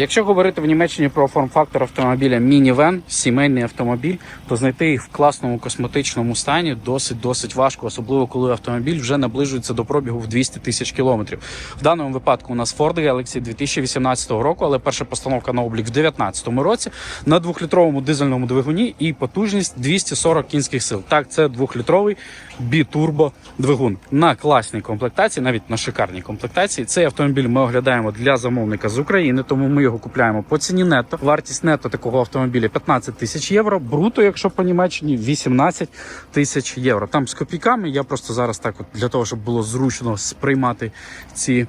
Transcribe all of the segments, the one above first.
Якщо говорити в Німеччині про форм-фактор автомобіля мінівен, сімейний автомобіль, то знайти їх в класному косметичному стані досить досить важко, особливо коли автомобіль вже наближується до пробігу в 200 тисяч кілометрів. В даному випадку у нас Ford Galaxy 2018 року, але перша постановка на облік в 2019 році на двохлітровому дизельному двигуні і потужність 240 кінських сил. Так, це двохлітровий бітурбо двигун на класній комплектації, навіть на шикарній комплектації. Цей автомобіль ми оглядаємо для замовника з України, тому ми його купляємо по ціні нетто. Вартість нетто такого автомобіля 15 тисяч євро. Бруто, якщо по Німеччині, 18 тисяч євро. Там з копійками. Я просто зараз так, от для того, щоб було зручно сприймати ці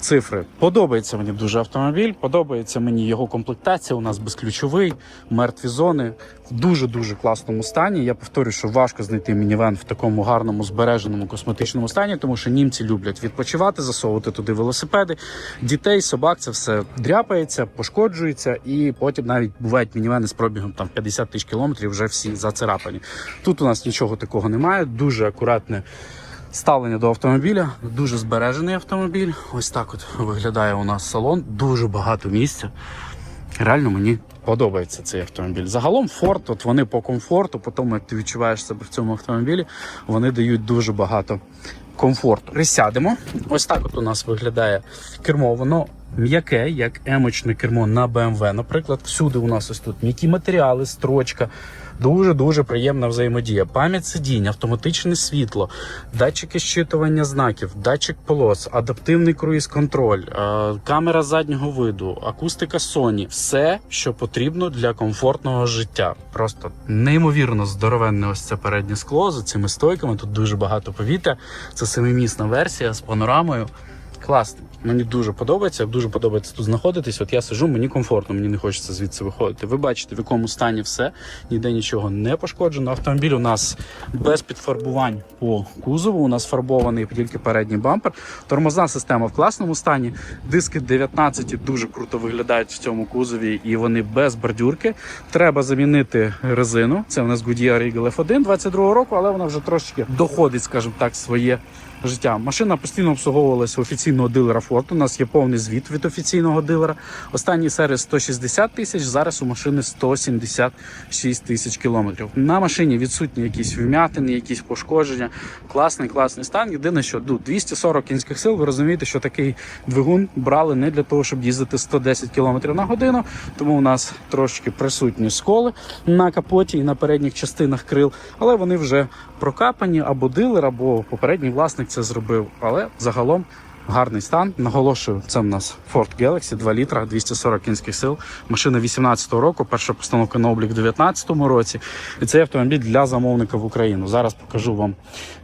цифри. Подобається мені дуже автомобіль. Подобається мені його комплектація. У нас безключовий, мертві зони в дуже дуже класному стані. Я повторюю, що важко знайти мінівен в такому гарному збереженому косметичному стані, тому що німці люблять відпочивати, засовувати туди велосипеди, дітей, собак. Це все дряпається, пошкоджується, і потім навіть бувають мінівени з пробігом там 50 тисяч кілометрів. Вже всі зацарапані. Тут у нас нічого такого немає. Дуже акуратне. Ставлення до автомобіля, дуже збережений автомобіль. Ось так от виглядає у нас салон. Дуже багато місця. Реально мені подобається цей автомобіль. Загалом Ford, от вони по комфорту, по тому, як ти відчуваєш себе в цьому автомобілі, вони дають дуже багато комфорту. Присядемо. Ось так от у нас виглядає кермо. Воно м'яке, як емочне кермо на BMW. Наприклад, всюди у нас ось тут м'які матеріали, строчка. Дуже-дуже приємна взаємодія. Пам'ять сидінь, автоматичне світло, датчики щитування знаків, датчик полос, адаптивний круїз-контроль, е, камера заднього виду, акустика Sony. Все, що потрібно для комфортного життя. Просто неймовірно здоровенне ось це переднє скло з цими стойками. Тут дуже багато повітря. Це семимісна версія з панорамою. Класно. Мені дуже подобається, дуже подобається тут знаходитись. От я сижу, мені комфортно, мені не хочеться звідси виходити. Ви бачите, в якому стані все, ніде нічого не пошкоджено. Автомобіль у нас без підфарбувань по кузову. У нас фарбований тільки передній бампер. Тормозна система в класному стані. Диски 19 дуже круто виглядають в цьому кузові, і вони без бордюрки. Треба замінити резину. Це у нас Goodyear Eagle F1 22 року, але вона вже трошки доходить, скажімо так, своє життя. Машина постійно обслуговувалася у офіційного дилера Ford. У нас є повний звіт від офіційного дилера. Останній сервіс 160 тисяч. Зараз у машини 176 тисяч кілометрів. На машині відсутні якісь вм'ятини, якісь пошкодження. Класний, класний стан. Єдине, що ну, 240 кінських сил. Ви розумієте, що такий двигун брали не для того, щоб їздити 110 км на годину. Тому у нас трошки присутні сколи на капоті і на передніх частинах крил, але вони вже прокапані або дилер, або попередній власник це зробив. Але загалом гарний стан. Наголошую, це в нас Ford Galaxy 2 літра, 240 кінських сил. Машина 18-го року, перша постановка на облік в 19-му році. І цей автомобіль для замовника в Україну. Зараз покажу вам,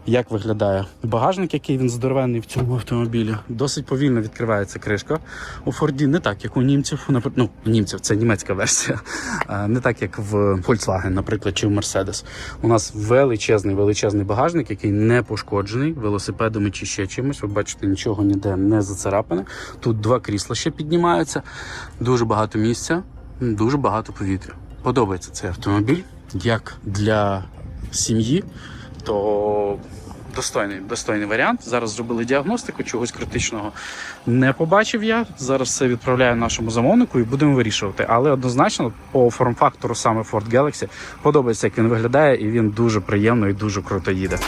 як виглядає багажник, який він здоровенний в цьому автомобілі. Досить повільно відкривається кришка. У Форді не так, як у німців. Ну, німців це німецька версія, не так, як в Volkswagen, наприклад, чи в Mercedes. У нас величезний, величезний багажник, який не пошкоджений велосипедами чи ще чимось. Ви бачите, нічого ніде не зацарапане. Тут два крісла ще піднімаються, дуже багато місця, дуже багато повітря. Подобається цей автомобіль як для сім'ї, то достойний, достойний варіант. Зараз зробили діагностику, чогось критичного не побачив я. Зараз все відправляю нашому замовнику і будемо вирішувати. Але однозначно по форм-фактору саме Ford Galaxy подобається, як він виглядає, і він дуже приємно і дуже круто їде.